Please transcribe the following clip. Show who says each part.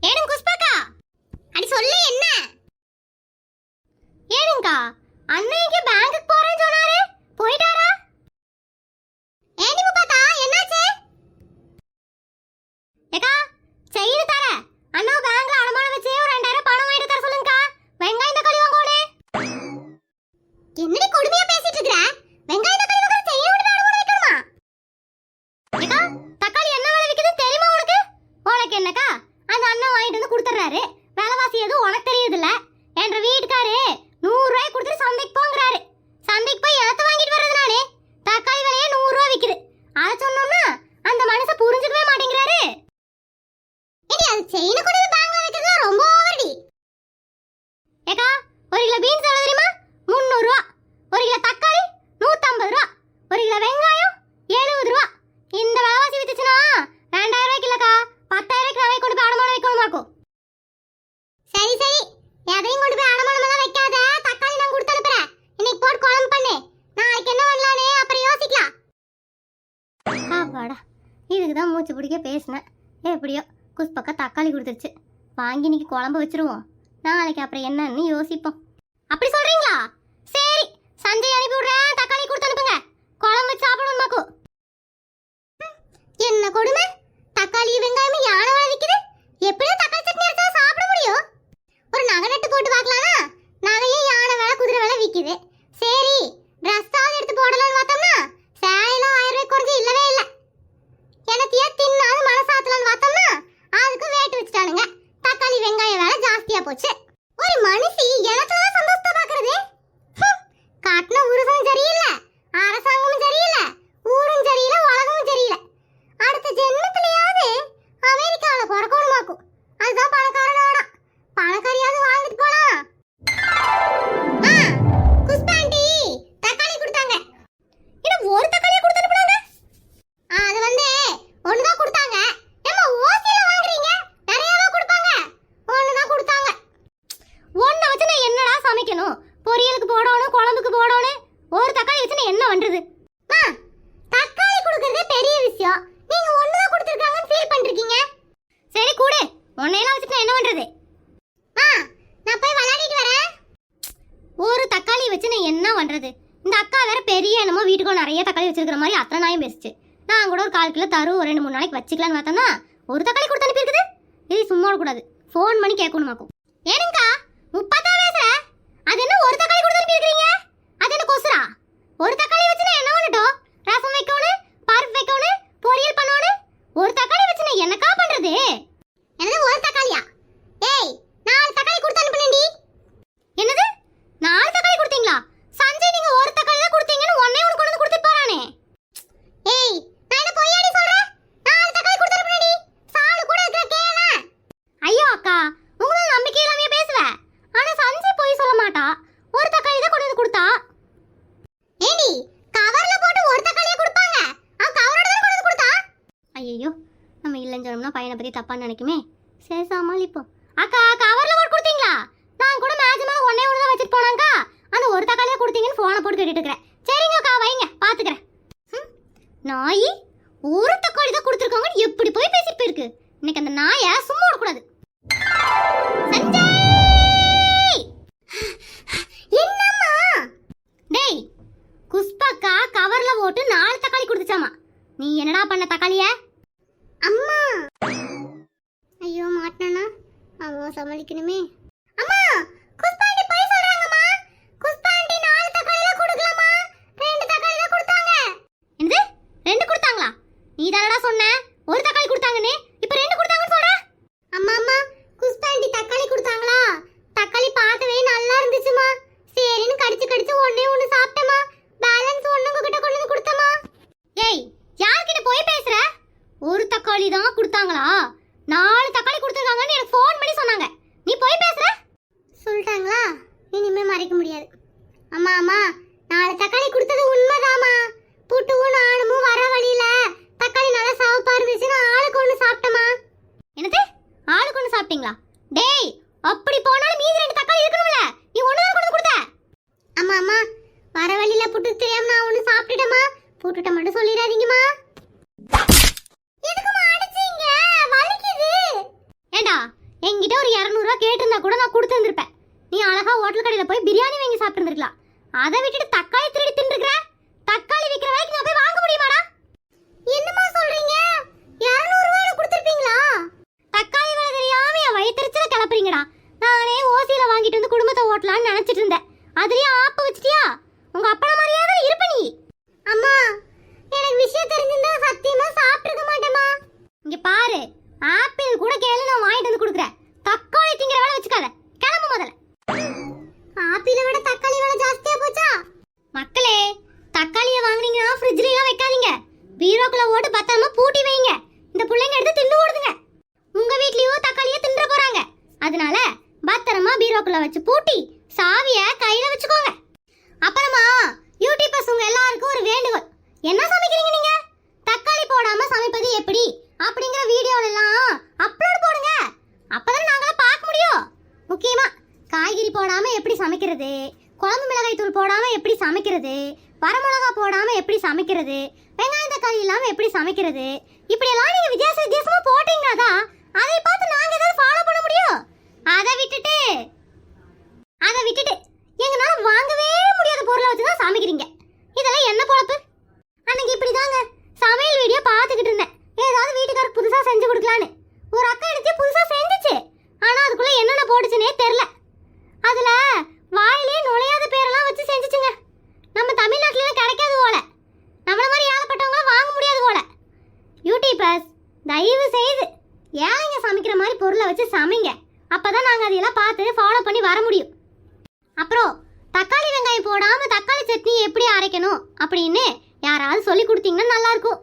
Speaker 1: ஏனும் குஷ்பாக்கா. அடி சொல்லு என்ன? ஏனுங்கா அண்ணன் இங்க பேங்க்குக்கு மூச்சு பிடிக்க பேசினேன். எப்படியோ குஸ்பக்கா தக்காளி கொடுத்துருச்சு. வாங்கி இன்னைக்கு குழம்பு வச்சிருவோம். நாளைக்கு அப்புறம் என்னன்னு யோசிப்போம். அப்படி சொல்றீங்களா? சரி சஞ்சய் அனுப்பி விடுறேன். தக்காளி கொடுத்து அனுப்புங்க. குழம்பு சாப்பிடணும் மாக்கு என்ன கொடுமை? தக்காளி வெங்காயமும் யானை விலை விலை ஜாஸ்தியா பண்றது? அம்மா, தக்காளி கொடுக்கறதே பெரிய விஷயம். நீங்க ஒண்ணுதான் கொடுத்திருக்காங்கன்னு ஃபீல் பண்றீங்க. சரி கூடு. ஒன்னையெல்லாம் வச்சுட்டு என்ன பண்றது? ஆ நான் போய் விளையாடிட்டு வரேன். ஒரு தக்காளி வச்சு நான் என்ன பண்றது? இந்த அக்கா வேற பெரிய என்னமோ வீட்டுக்கு நிறைய தக்காளி வச்சிருக்கிற மாதிரி அத்தனை நாயும் பேசிச்சு. நான் கூட ஒரு கால் கிலோ தரும் ஒரு ரெண்டு மூணு நாளைக்கு வச்சுக்கலாம்னு பார்த்தோம்னா ஒரு தக்காளி கொடுத்து அனுப்பியிருக்குது. இது சும்மா கூடாது ஃபோன் பண்ணி கேட்கணுமாக்கும். ஏனுங்கக்கா முப்பத்தா பேசுற அது என்ன ஒரு தக்காளி கொடுத்து அனுப்பியிருக்கீங்க அது என்ன கொசுரா ஒரு தக்காளி வச்சு நான் என்ன பண்ணட்டும் ரசம் வைக்கணும் பருப்பு வைக்கணும் பொரியல் பண்ணணும் ஒரு தக்காளி வச்சு நான் என்னக்கா பண்றது என்னது ஒரு தக்காளியா ஏய் நாலு தக்காளி கொடுத்து அனுப்புனேன்டி என்னது நாலு தக்காளி கொடுத்தீங்களா சஞ்சய் நீங்க ஒரு தக்காளி தான் கொடுத்தீங்கன்னு ஒண்ணே ஒன்று கொண்டு வந்து கொடுத்துட்டு போறானே ஏய் நான் என்ன பொய்யாடி சொல்றேன் நாலு தக்காளி கொடுத்து அனுப்புனேன்டி சாலு கூட இருக்கிற கேள ஐயோ அக்கா உங்களை நம்பிக்கை இல்லாம பேசுவ ஆனா சஞ்சய் போய் சொல்ல மாட்டா ஒரு தக்காளி தான் கொண்டு வந்து கொடுத்தா ஏடி கவர்ல போட்டு ஒரு தக்காளியே கொடுப்பாங்க அவன் கவரோட தான் கொண்டு வந்து கொடுத்தா ஐயோ நம்ம இல்லைன்னு சொன்னோம்னா பையனை பத்தி தப்பான்னு நினைக்குமே? சரி சமாளிப்போம். அக்கா கவரில் போட்டு கொடுத்தீங்களா? நான் கூட மேக்ஸிமம் ஒன்னே ஒன்று தான் வச்சுட்டு போனாங்கக்கா அந்த ஒரு தக்காளியாக கொடுத்தீங்கன்னு ஃபோனை போட்டு கேட்டுட்டு இருக்கிறேன். சரிங்க அக்கா வைங்க பாத்துக்கிறேன். ம், நாய் ஒரு தக்காளி தான் கொடுத்துருக்காங்கன்னு எப்படி போய் பேசிட்டு போயிருக்கு? இன்னைக்கு அந்த நாயை சும்மா விடக்கூடாது. என்னம்மா? டேய் குஸ்பக்கா கவரில் போட்டு நாலு தக்காளி கொடுத்துச்சாமா? நீ என்னடா பண்ண தக்காளியை? அம்மா! ஐயோ மாட்டனா? அவன் சமாளிக்கணுமே அம்மா குஸ்பாண்டி போய் சொல்றாங்கம்மா குஸ்பாண்டி நாலு தக்காளில கொடுக்கலமா ரெண்டு தக்காளி தான் கொடுத்தாங்க என்னது ரெண்டு கொடுத்தாங்களா நீ தானடா சொன்ன ஒரு தக்காளி கொடுத்தாங்கன்னு இப்போ ரெண்டு கொடுத்தாங்கன்னு சொல்ற அம்மா அம்மா குஸ்பாண்டி தக்காளி கொடுத்தாங்களா தக்காளி பார்க்கவே நல்லா இருந்துச்சுமா சரின்னு கடிச்சு கடிச்சு ஒண்ணே ஒண்ணு சாப்பிட்டமா பேலன்ஸ் ஒண்ணு உங்ககிட்ட கொண்டு வந்து கொடுத்தமா ஏய் யார்கிட்ட போய் பேசுற ஒரு தக்காளி தான் கொடுத்தாங்களா நாலு தக்காளி கொடுத்துருக்காங்கன்னு எனக்கு ஃபோன் பண்ணி சொன்னாங்க நீ போய் பேசுற சொல்லிட்டாங்களா இனிமே மறைக்க முடியாது ஆமா நாலு தக்காளி கொடுத்தது உண்மைதாம்மா. புட்டுவும் நானும் வர வழியில தக்காளி நல்லா சாவப்பா இருந்துச்சுன்னு ஆளுக்கு ஒன்று சாப்பிட்டமா என்னது? ஆளுக்கு ஒன்று சாப்பிட்டீங்களா? டேய் அப்படி போனாலும் மீதி ரெண்டு தக்காளி இருக்கணும்ல. நீ ஒன்று தான் கொண்டு கொடுத்த. அம்மா ஆமா வர வழியில புட்டு தெரியாம நான் ஒன்று சாப்பிட்டுட்டேம்மா. புட்டுட்ட மட்டும் சொல்லிடாதீங்கம்மா. எதுக்குமா ஏண்டா என்கிட்ட ஒரு இரநூறுவா கேட்டிருந்தா கூட நான் கொடுத்துருந்துருப்பேன் நீ அழகா ஹோட்டல் கடையில் போய் பிரியாணி வாங்கி சாப்பிட்டுருந்துருக்கலாம் அதை விட்டுட்டு தக்காளி திருடி தின்றுக்கிற தக்காளி விற்கிற வரைக்கும் நான் போய் வாங்க முடியுமாடா? என்னம்மா சொல்றீங்க? இரநூறுவா கொடுத்துருப்பீங்களா? தக்காளி விலை தெரியாம என் வயிற்றுச்சல கிளப்புறீங்கடா. நானே ஓசியில வாங்கிட்டு வந்து குடும்பத்தை ஓட்டலாம்னு நினைச்சிட்டு இருந்தேன். அதுலயும் குழம்பு மிளகாய் தூள் போடாம எப்படி சமைக்கிறது? வரமிளகா போடாம எப்படி சமைக்கிறது? வெங்காயம் தக்காளி இல்லாம எப்படி சமைக்கிறது? இப்படி எல்லாம் நீங்க வித்தியாச வித்தியாசமா போட்டீங்கன்னா தான் அதை பார்த்து நாங்க ஏதாவது ஃபாலோ பண்ண முடியும்? அதை விட்டுட்டு அதை விட்டுட்டு எங்கனால வாங்கவே முடியாத பொருளை வச்சு தான் சமைக்கிறீங்க. இதெல்லாம் என்ன பொழப்பு? அன்னைக்கு இப்படிதாங்க. சமையல் வீடியோ பார்த்துக்கிட்டு இருந்தேன். ஏதாவது வீட்டுக்காரர் புதுசாக செஞ்சு கொடுக்கலான்னு. ஒரு அக்கா எடுத்து புதுசாக செஞ்சுச்சு. ஆனா அதுக்குள்ளே என்னென்ன போட்டுச்சுனே தெரில அதில் வாயிலே நுழைய நம்ம தமிழ்நாட்டிலலாம் கிடைக்காது போல. நம்மள மாதிரி ஏழப்பட்டவங்க வாங்க முடியாது போல. யூடியூபர்ஸ் தயவு செய்து ஏழைங்க சமைக்கிற மாதிரி பொருளை வச்சு சமைங்க. அப்பதான் நாங்கள் அதையெல்லாம் பார்த்து ஃபாலோ பண்ணி வர முடியும். அப்புறம் தக்காளி வெங்காயம் போடாமல் தக்காளி சட்னி எப்படி அரைக்கணும் அப்படின்னு யாராவது சொல்லி கொடுத்தீங்கன்னா நல்லாயிருக்கும்